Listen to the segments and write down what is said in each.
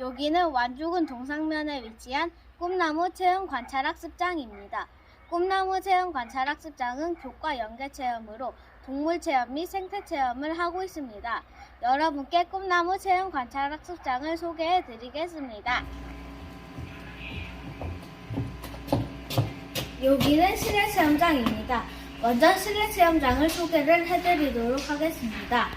여기는 완주군 동상면에 위치한 꿈나무 체험 관찰학습장입니다. 꿈나무 체험 관찰학습장은 교과 연계 체험으로 동물 체험 및 생태 체험을 하고 있습니다. 여러분께 꿈나무 체험 관찰학습장을 소개해 드리겠습니다. 여기는 실내 체험장입니다. 먼저 실내 체험장을 소개를 해드리도록 하겠습니다.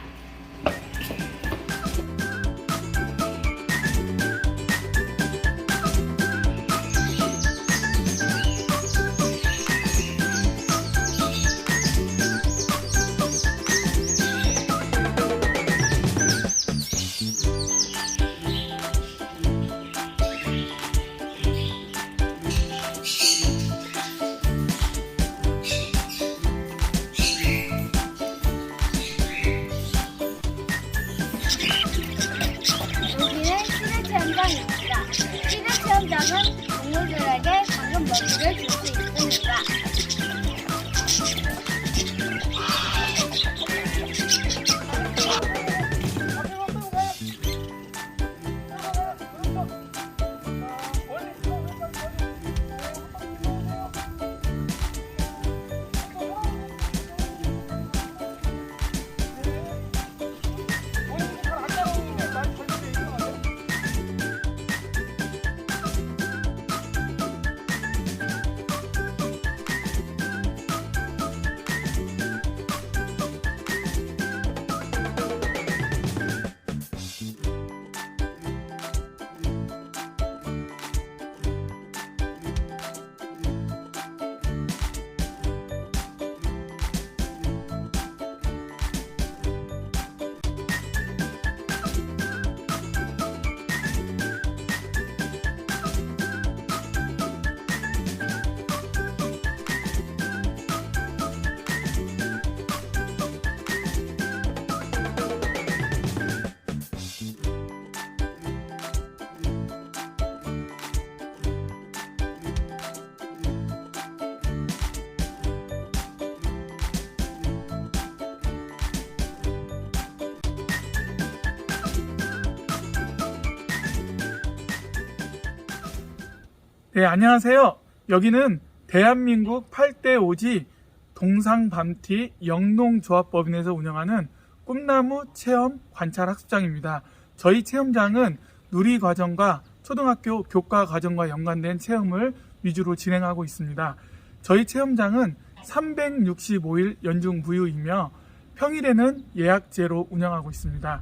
실내 체험장은 동물들에게 방금 먹이를 줄 수 있습니다. 네, 안녕하세요. 여기는 대한민국 8대 오지 동상밤티 영농조합법인에서 운영하는 꿈나무 체험 관찰 학습장입니다. 저희 체험장은 누리 과정과 초등학교 교과 과정과 연관된 체험을 위주로 진행하고 있습니다. 저희 체험장은 365일 연중 무휴이며 평일에는 예약제로 운영하고 있습니다.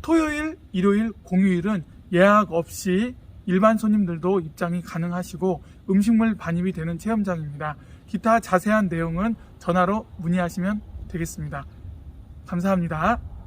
토요일, 일요일, 공휴일은 예약 없이 일반 손님들도 입장이 가능하시고 음식물 반입이 되는 체험장입니다. 기타 자세한 내용은 전화로 문의하시면 되겠습니다. 감사합니다.